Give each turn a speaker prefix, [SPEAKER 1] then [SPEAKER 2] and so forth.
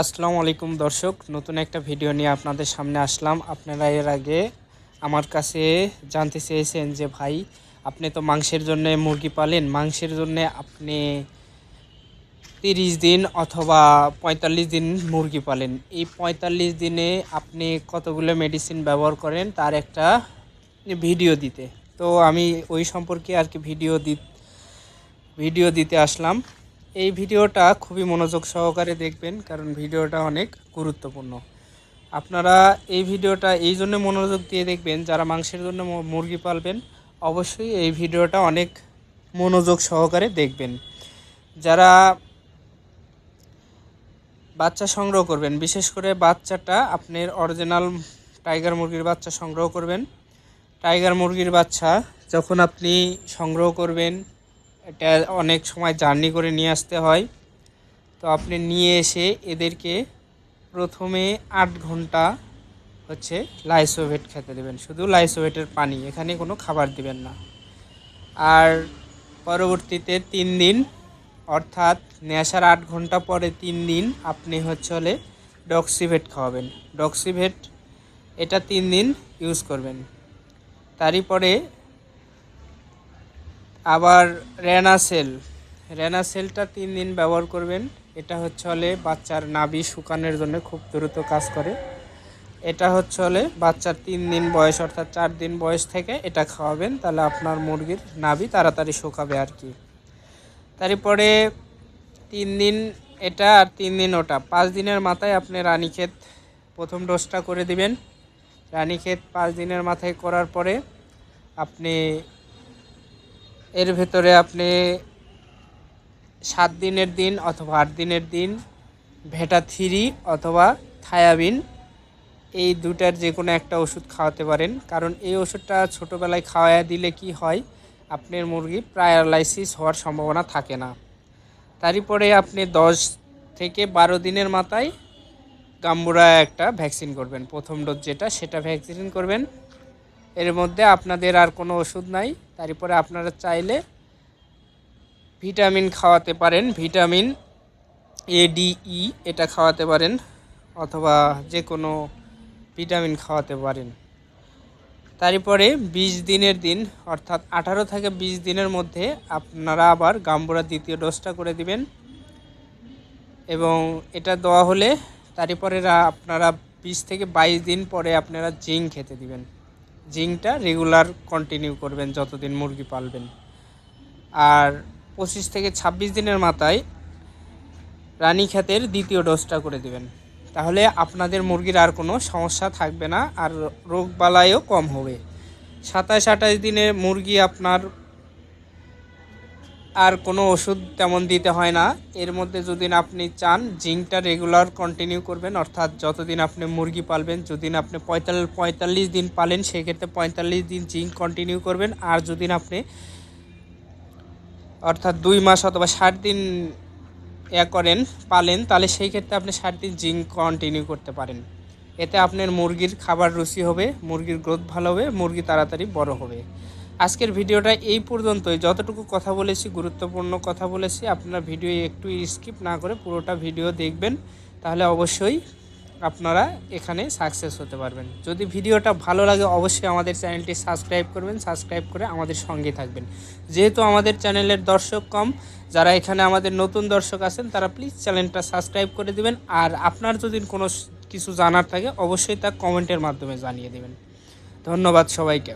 [SPEAKER 1] আসসালামু আলাইকুম দর্শক, নতুন একটা ভিডিও নিয়ে আপনাদের সামনে আসলাম। আপনারা এর আগে আমার কাছে জানতে চেয়েছেন যে, ভাই, আপনি তো মাংসের জন্য মুরগি পালেন। মাংসের জন্য আপনি তিরিশ দিন অথবা পঁয়তাল্লিশ দিন মুরগি পালেন। এই পঁয়তাল্লিশ দিনে আপনি কতগুলো মেডিসিন ব্যবহার করেন তার একটা ভিডিও দিতে। তো আমি ওই সম্পর্কে আর কি ভিডিও দি ভিডিও দিতে আসলাম। এই ভিডিওটা খুবই মনোযোগ সহকারে দেখবেন, কারণ ভিডিওটা অনেক গুরুত্বপূর্ণ। আপনারা এই ভিডিওটা এই জন্য মনোযোগ দিয়ে দেখবেন, যারা মাংসের জন্য মুরগি পালবেন, অবশ্যই এই ভিডিওটা অনেক মনোযোগ সহকারে দেখবেন। যারা বাচ্চা সংগ্রহ করবেন, বিশেষ করে বাচ্চাটা আপনার অরিজিনাল টাইগার মুরগির বাচ্চা সংগ্রহ করবেন। টাইগার মুরগির বাচ্চা যখন আপনি সংগ্রহ করবেন এটা অনেক সময় জার্নি করে নিয়ে আসতে হয়। তো আপনি নিয়ে এসে এদেরকে প্রথমে আট ঘণ্টা হচ্ছে লাইসোভেট খেতে দেবেন। শুধু লাইসোভেটের পানি, এখানে কোনো খাবার দিবেন না। আর পরবর্তীতে তিন দিন, অর্থাৎ নেশার আট ঘণ্টা পরে তিন দিন আপনি হচ্ছে হলে ডক্সিভেট খাওয়াবেন। ডক্সিভেট, এটা তিন দিন ইউজ করবেন। তারই পরে আবার রেনাসেল। রেনাসেলটা তিন দিন ব্যবহার করবেন। এটা হচ্ছে হলে বাচ্চার নাভি শুকানোর জন্য খুব দ্রুত কাজ করে। এটা হচ্ছে হলে বাচ্চার তিন দিন বয়স, অর্থাৎ চার দিন বয়স থেকে এটা খাওয়াবেন। তাহলে আপনার মুরগির নাভি তাড়াতাড়ি শুকাবে আর কি। তারপরে তিন দিন এটা আর তিন দিন ওটা। পাঁচ দিনের মাথায় আপনি রানীক্ষেত প্রথম ডোজটা করে দিবেন। রানীক্ষেত পাঁচ দিনের মাথায় করার পরে আপনি এর ভেতরে আপনি সাত দিনের দিন অথবা আট দিনের দিন ভেটা থ্রি অথবা থায়াবিন, এই দুটার যে কোনো একটা ওষুধ খাওয়াতে পারেন। কারণ এই ওষুধটা ছোটোবেলায় খাওয়া দিলে কি হয়, আপনার মুরগি প্যারালাইসিস হওয়ার সম্ভাবনা থাকে না। তারই পরে আপনি দশ থেকে বারো দিনের মাথায় গাম্বুরা একটা ভ্যাকসিন করবেন। প্রথম ডোজ যেটা, সেটা ভ্যাকসিন করবেন। এর মধ্যে আপনাদের আর কোনো ওষুধ নাই। তারপরে আপনারা চাইলে ভিটামিন খাওয়াতে পারেন। ভিটামিন এডিই এটা খাওয়াতে পারেন অথবা যে কোনো ভিটামিন খাওয়াতে পারেন। তারপরে বিশ দিনের দিন অর্থাৎ আঠারো থেকে বিশ দিনের মধ্যে আপনারা আবার গাম্বুরা দ্বিতীয় ডোজটা করে দিবেন। এবং এটা দেওয়া হলে তারপরে আপনারা বিশ থেকে বাইশ দিন পরে আপনারা জিঙ্ক খেতে দিবেন। জিঙ্কটা রেগুলার কন্টিনিউ করবেন যতদিন মুরগি পালবেন। আর পঁচিশ থেকে ছাব্বিশ দিনের মাথায় রানী খ্যাতের দ্বিতীয় ডোজটা করে দিবেন। তাহলে আপনাদের মুরগির আর কোনো সমস্যা থাকবে না আর রোগ বালাইও কম হবে। সাতাশ আঠাশ দিনে মুরগি আপনার আর কোনো ওষুধ তেমন দিতে হয় না। এর মধ্যে যদি আপনি চান জিঙ্কটা রেগুলার কন্টিনিউ করবেন, অর্থাৎ যতদিন আপনি মুরগি পালবেন যদি আপনি পঁয়তাল্লিশ পঁয়তাল্লিশ দিন পালেন, সেক্ষেত্রে পঁয়তাল্লিশ দিন জিঙ্ক কন্টিনিউ করবেন। আর যদি আপনি অর্থাৎ দুই মাস অথবা ষাট দিন ইয়া করেন, পালেন, তাহলে সেই ক্ষেত্রে আপনি ষাট দিন জিঙ্ক কন্টিনিউ করতে পারেন। এতে আপনার মুরগির খাবার রুচি হবে, মুরগির গ্রোথ ভালো হবে, মুরগি তাড়াতাড়ি বড় হবে। আজকের ভিডিওটা এই পর্যন্তই। যতটুকু কথা বলেছি, গুরুত্বপূর্ণ কথা বলেছি, আপনারা ভিডিও একটু স্কিপ না করে পুরোটা ভিডিও দেখবেন, তাহলে অবশ্যই আপনারা এখানে সাকসেস হতে পারবেন। যদি ভিডিওটা ভালো লাগে, অবশ্যই আমাদের চ্যানেলটি সাবস্ক্রাইব করবেন সাবস্ক্রাইব করে আমাদের সঙ্গে থাকবেন। যেহেতু আমাদের চ্যানেলের দর্শক কম, যারা এখানে আমাদের নতুন দর্শক আছেন, তারা প্লিজ চ্যানেলটা সাবস্ক্রাইব করে দিবেন, আর আপনার যদি কোনো কিছু জানার থাকে, অবশ্যই তা কমেন্টের মাধ্যমে জানিয়ে দেবেন। ধন্যবাদ সবাইকে।